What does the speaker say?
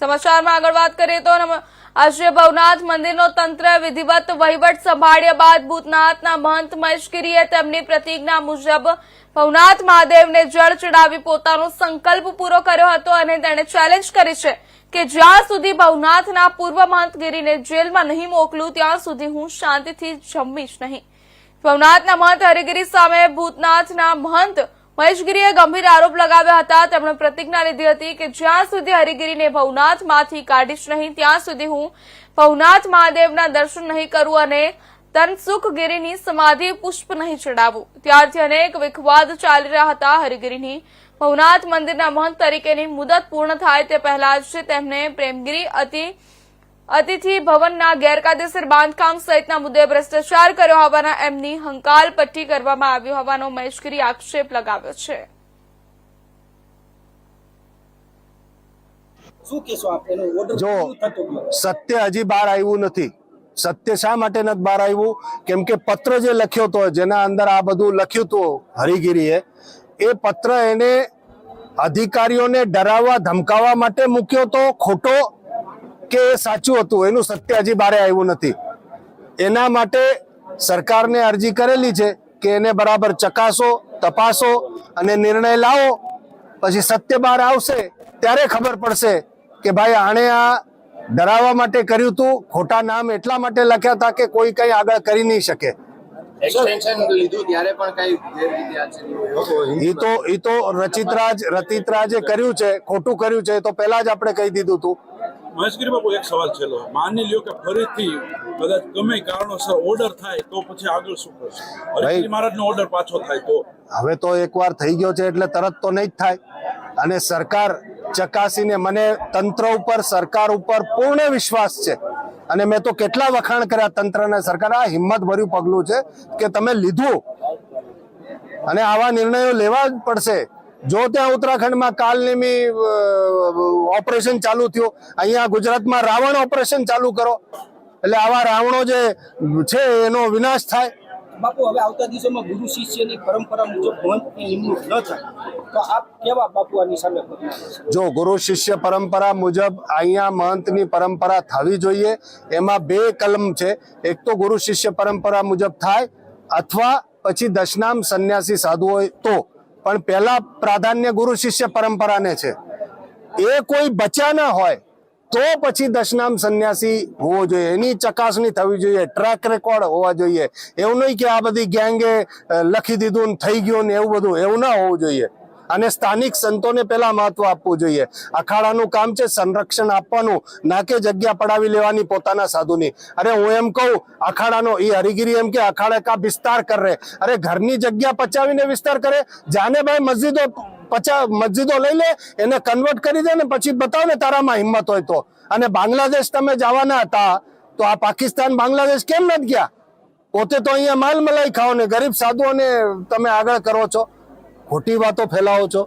સમાચારમાં આગળ વાત કરીએ તો આશ્રય ભવનાથ મંદિરનો તંત્ર વિધિવત વહીવટ સંભાળ્યા બાદ ભૂતનાથના મહંત મહેશગીરીએ તેમની પ્રતિજ્ઞા મુજબ ભવનાથ મહાદેવને જળ ચડાવી પોતાનો સંકલ્પ પૂરો કર્યો હતો અને તેણે ચેલેન્જ કરી છે કે જ્યાં સુધી ભવનાથના પૂર્વ મહંતગીરીને જેલમાં નહીં મોકલું, ત્યાં સુધી હું શાંતિથી જમીશ નહીં. ભવનાથના મહંત હરિગીરી સામે ભૂતનાથના મહંત મહેશગીરીએ ગંભીર આરોપ લગાવ્યા હતા. તેમણે પ્રતિજ્ઞા લીધી હતી કે જ્યાં સુધી હરિગીરીને ભવનાથમાંથી કાઢીશ નહીં, ત્યાં સુધી હું ભવનાથ મહાદેવના દર્શન નહીં કરું અને તનસુખગીરીની સમાધિ પુષ્પ નહીં ચડાવું. ત્યારથી અનેક વિખવાદ ચાલી રહ્યા હતા. હરિગીરીની ભવનાથ મંદિરના મહંત તરીકેની મુદત પૂર્ણ થાય તે પહેલા જ તેમને પ્રેમગીરી અતિ અતિથિ ભવનના ગેરકાયદેસર બાંધકામ સહિતના મુદ્દે ભ્રષ્ટાચાર કર્યો હોવાના એમની હંકાલ પટ્ટી કરવામાં આવ્યો હોવાનો મહેશગીરી આક્ષેપ લગાવ્યો છે. શું કહેશો આપ? એનો ઓર્ડર જો સત્ય હજી બહાર આવ્યું નથી. સત્ય શા માટે નથી બહાર આવ્યું? કેમ કે પત્ર જે લખ્યો હતો જેના અંદર આ બધું લખ્યું હતું હરિગીરીએ એ પત્ર એને અધિકારીઓને ડરાવવા ધમકાવવા માટે મૂક્યો તો ખોટો કે એ સાચું હતું એનું સત્ય હજી બારે આવ્યું નથી. એના માટે સરકારને અરજી કરેલી છે કે એને બરાબર ચકાસો તપાસો અને નિર્ણય લાવો. પછી સત્ય બહાર આવશે ત્યારે ખબર પડશે કે ભાઈ આણે આ ડરાવવા માટે કર્યું હતું ખોટા નામ એટલા માટે લખ્યા હતા કે કોઈ કઈ આગળ કરી નહીં શકે. એ તો એ તો રચિતરાજ રચિતરાજે કર્યું છે ખોટું કર્યું છે તો પહેલા જ આપણે કહી દીધું હતું મહેશગીરી બાબુ એક સવાલ છેલ્લો. માની લ્યો કે ફરીથી કદાચ ગમે કારણોસર ઓર્ડર થાય તો પછી આગળ શું કરશે? હરિશ્રી મહારાજનો ઓર્ડર પાછો થાય તો. હવે તો એકવાર થઈ ગયો છે એટલે તરત તો નહીં જ થાય. અને સરકાર ચકાસીને મને તંત્ર ઉપર સરકાર ઉપર પૂર્ણ વિશ્વાસ છે. અને મેં તો કેટલા વખાણ કર્યા તંત્રને. સરકાર આ હિંમત ભર્યું પગલું છે કે તમે લીધું. અને આવા નિર્ણયો લેવા જ પડશે. જો ત્યાં ઉત્તરાખંડમાં કાલનેમી ઓપરેશન ચાલુ થયું અહીંયા ગુજરાતમાં રાવણ ઓપરેશન ચાલુ કરો. એટલે આવા રાવણો જે છે એનો વિનાશ થાય. બાપુ હવે આવતા દિવસોમાં ગુરુ શિષ્યની પરંપરા મુજબ મહંતની નિમણૂક ન થાય તો આપ કેવા બાપુ આની સામે જો ગુરુ શિષ્ય પરંપરા મુજબ અહીંયા મહંતની પરંપરા થવી જોઈએ એમાં બે કલમ છે. એક તો ગુરુ શિષ્ય પરંપરા મુજબ થાય અથવા પછી દશનામ સંન્યાસી સાધુ હોય તો. પણ પહેલા પ્રાધાન્ય ગુરુ શિષ્ય પરંપરાને છે. એ કોઈ બચ્યા ના હોય તો પછી દશનામ સંન્યાસી હોવો જોઈએ. એની ચકાસણી થવી જોઈએ. ટ્રેક રેકોર્ડ હોવા જોઈએ. એવું નહીં કે આ બધી ગેંગે લખી દીધું થઈ ગયું ને એવું બધું. એવું ના હોવું જોઈએ. અને સ્થાનિક સંતોને પહેલા મહત્વ આપવું જોઈએ. અખાડાનું કામ છે સંરક્ષણ આપવાનું, ના કે જગ્યા પડાવી લેવાની પોતાના સાધુની. અરે હું એમ કહું, અખાડાનો એ હરિગીરી એમ કે અખાડે કા વિસ્તાર કરે અરે ઘરની જગ્યા પચાવીને વિસ્તાર કરે. જાને ભાઈ મસ્જિદો પચા, મસ્જિદો લઈ લે, એને કન્વર્ટ કરી દે ને પછી બતાવ ને તારામાં હિંમત હોય તો. અને બાંગ્લાદેશ તમે જવાના હતા, તો આ પાકિસ્તાન, બાંગ્લાદેશ કેમ નથી ગયા? પોતે તો અહીંયા માલ મલાઈ ખાઓ ને ગરીબ સાધુઓને તમે આગળ કરો છો. ખોટી વાતો ફેલાવો છો.